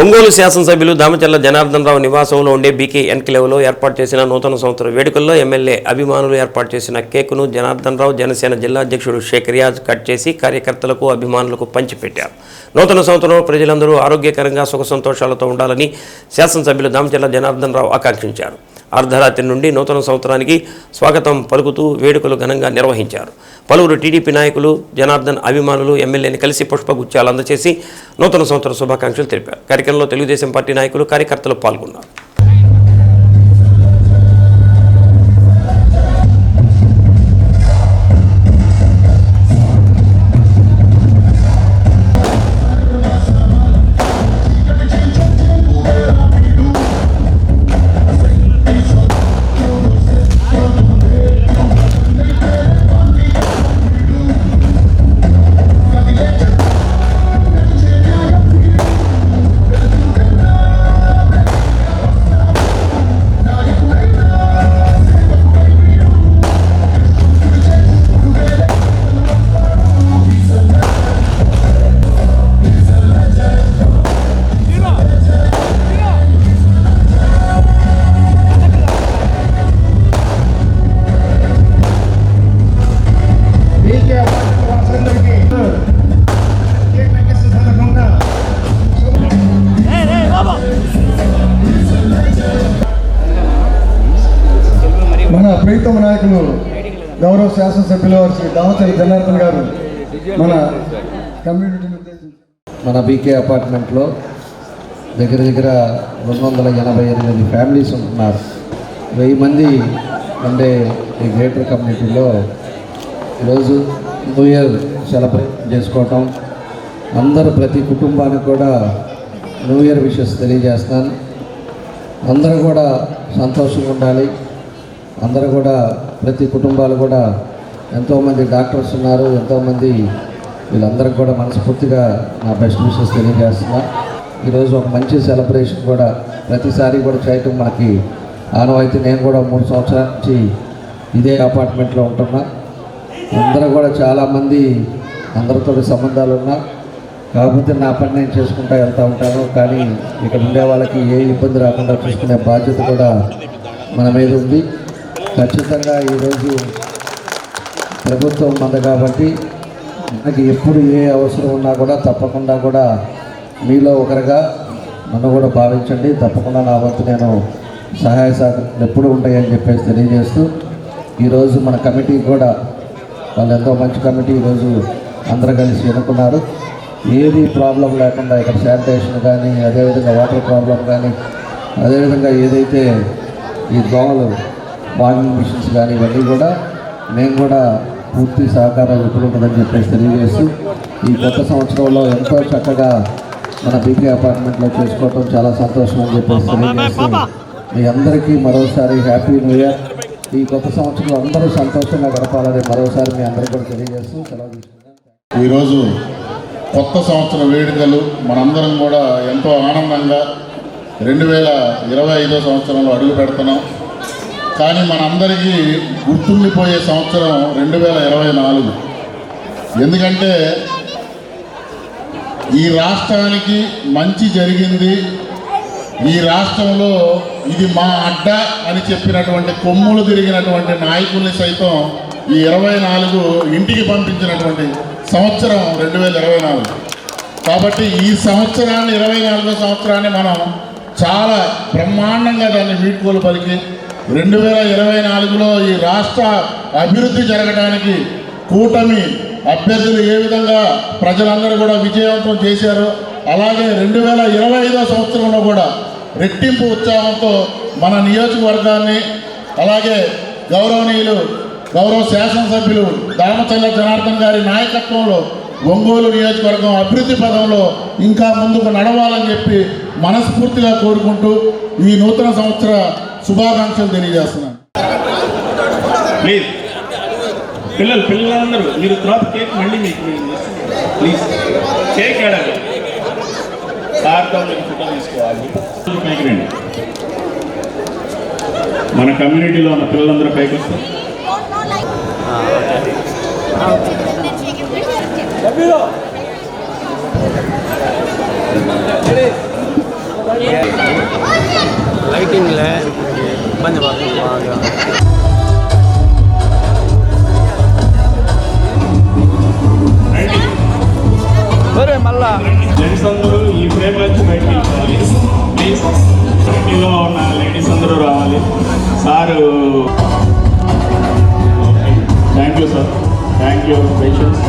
ఒంగోలు శాసనసభ్యులు దామచర్ల జనార్దన్ రావు నివాసంలో ఉండే బీకే ఎన్క్లేవ్లో ఏర్పాటు చేసిన నూతన సంవత్సర వేడుకల్లో ఎమ్మెల్యే అభిమానులు ఏర్పాటు చేసిన కేకును జనార్దన్ రావు జనసేన జిల్లా అధ్యక్షుడు షేక్ రియాజ్ కట్ చేసి కార్యకర్తలకు అభిమానులకు పంచిపెట్టారు. నూతన సంవత్సరంలో ప్రజలందరూ ఆరోగ్యకరంగా సుఖ సంతోషాలతో ఉండాలని శాసనసభ్యులు దామచర్ల జనార్దన్ రావు ఆకాంక్షించారు. అర్ధరాత్రి నుండి నూతన సంవత్సరానికి స్వాగతం పలుకుతూ వేడుకలు ఘనంగా నిర్వహించారు. పలువురు టీడీపీ నాయకులు జనార్దన్ అభిమానులు ఎమ్మెల్యేని కలిసి పుష్పగుచ్చాలు అందజేసి నూతన సంవత్సర శుభాకాంక్షలు తెలిపారు. కార్యక్రమంలో తెలుగుదేశం పార్టీ నాయకులు కార్యకర్తలు పాల్గొన్నారు. మన ప్రీతమ నాయకులు గౌరవ శాసనసభ్యులు వారి శ్రీ దామచర్ల జనార్దన్ గారు మన కమ్యూనిటీని ఉద్దేశించి మన బీకే అపార్ట్మెంట్లో దగ్గర దగ్గర రెండు వందల ఎనభై ఎనిమిది ఫ్యామిలీస్ ఉంటున్నారు. వెయ్యి మంది ఉండే ఈ గ్రేటర్ కమ్యూనిటీలో ఈరోజు న్యూ ఇయర్ సెలబ్రేట్ చేసుకోవటం. అందరూ ప్రతి కుటుంబానికి కూడా న్యూ ఇయర్ విషెస్ తెలియజేస్తాను అందరూ కూడా సంతోషంగా ఉండాలి. అందరూ కూడా ప్రతి కుటుంబాలు కూడా ఎంతోమంది డాక్టర్స్ ఉన్నారు. ఎంతోమంది వీళ్ళందరికీ కూడా మనస్ఫూర్తిగా నా బెస్ట్ విషెస్ తెలియజేస్తున్నా. ఈరోజు ఒక మంచి సెలబ్రేషన్ కూడా ప్రతిసారి కూడా చేయటం మనకి ఆనవాయితీ. నేను కూడా మూడు సంవత్సరాల నుంచి ఇదే అపార్ట్మెంట్లో ఉంటున్నా. అందరూ కూడా చాలామంది అందరితో సంబంధాలు ఉన్నా కాకపోతే నా పని నేను చేసుకుంటా వెళ్తూ ఉంటాను. కానీ ఇక్కడ ఉండే వాళ్ళకి ఏ ఇబ్బంది రాకుండా చూసుకునే బాధ్యత కూడా మన మీద ఉంది. ఖచ్చితంగా ఈరోజు ప్రభుత్వం మంద కాబట్టి మనకి ఎప్పుడు ఏ అవసరం ఉన్నా కూడా తప్పకుండా కూడా మీలో ఒకరిగా నన్ను కూడా భావించండి. తప్పకుండా నా వంతు నేను సహాయ సహకారాలు ఎప్పుడు ఉంటాయని చెప్పేసి తెలియజేస్తూ ఈరోజు మన కమిటీ కూడా వాళ్ళు ఎంతో మంచి కమిటీ ఈరోజు అందరూ కలిసి ఎన్నుకున్నారు. ఏది ప్రాబ్లం లేకుండా ఇక్కడ శానిటేషన్ కానీ అదేవిధంగా వాటర్ ప్రాబ్లం కానీ అదేవిధంగా ఏదైతే ఈ దోమలు వాషింగ్ మిషన్స్ కానీ ఇవన్నీ కూడా మేము కూడా పూర్తి సహకారం ఎప్పుడుంటుందని చెప్పేసి తెలియజేస్తూ ఈ కొత్త సంవత్సరంలో ఎంతో చక్కగా మన బీపీ అపార్ట్మెంట్లో చేసుకోవటం చాలా సంతోషం అని చెప్పేసి తెలియజేస్తూ మీ అందరికీ మరోసారి హ్యాపీ న్యూ ఇయర్ ఈ కొత్త సంవత్సరంలో అందరూ సంతోషంగా గడపాలని మరోసారి మీ అందరికీ కూడా తెలియజేస్తూ సెలవు ఈరోజు కొత్త సంవత్సర వేడుకలు మనందరం కూడా ఎంతో ఆనందంగా రెండు వేల ఇరవై ఐదో సంవత్సరంలో అడుగు పెడుతున్నాం. కానీ మనందరికీ గుర్తుండిపోయే సంవత్సరం రెండు వేల ఇరవై నాలుగు. ఎందుకంటే ఈ రాష్ట్రానికి మంచి జరిగింది ఈ రాష్ట్రంలో ఇది మా అడ్డ అని చెప్పినటువంటి కొమ్ములు తిరిగినటువంటి నాయకుల్ని సైతం ఈ ఇరవై నాలుగు ఇంటికి పంపించినటువంటి సంవత్సరం రెండు వేల ఇరవై నాలుగు. కాబట్టి ఈ సంవత్సరాన్ని ఇరవై నాలుగో సంవత్సరాన్ని మనం చాలా బ్రహ్మాండంగా దాన్ని వీడ్కోలు పలికి రెండు వేల ఇరవై నాలుగులో ఈ రాష్ట్ర అభివృద్ధి జరగడానికి కూటమి అభ్యర్థులు ఏ విధంగా ప్రజలందరూ కూడా విజయవంతం చేశారో అలాగే రెండు వేల ఇరవై ఐదో సంవత్సరంలో కూడా రెట్టింపు ఉత్సాహంతో మన నియోజకవర్గాన్ని అలాగే గౌరవనీయులు గౌరవ శాసనసభ్యులు దామచల్ల జనార్దన్ గారి నాయకత్వంలో ఒంగోలు నియోజకవర్గం అభివృద్ధి పదంలో ఇంకా ముందుకు నడవాలని చెప్పి మనస్ఫూర్తిగా కోరుకుంటూ ఈ నూతన సంవత్సర శుభాకాంక్షలు తెలియజేస్తున్నాను. ప్లీజ్ పిల్లలు పిల్లలందరూ మీరు తర్వాత కేక్ మళ్ళీ మీకు ప్లీజ్ కేక్ ఏడాలి మన కమ్యూనిటీలో ఉన్న పిల్లలందరూ పైకి వస్తారు. லைட்டிங்கில் இப்பாந்து பார்க்கலாம் మళ్ళా ఈ ఫ్రేమ్ నుంచి బయటికి వెళ్ళిపోవాలి ప్లీజ్ ఇంట్లో ఉన్న లేడీస్ అందరూ రావాలి. Sir thank you sir thank you patience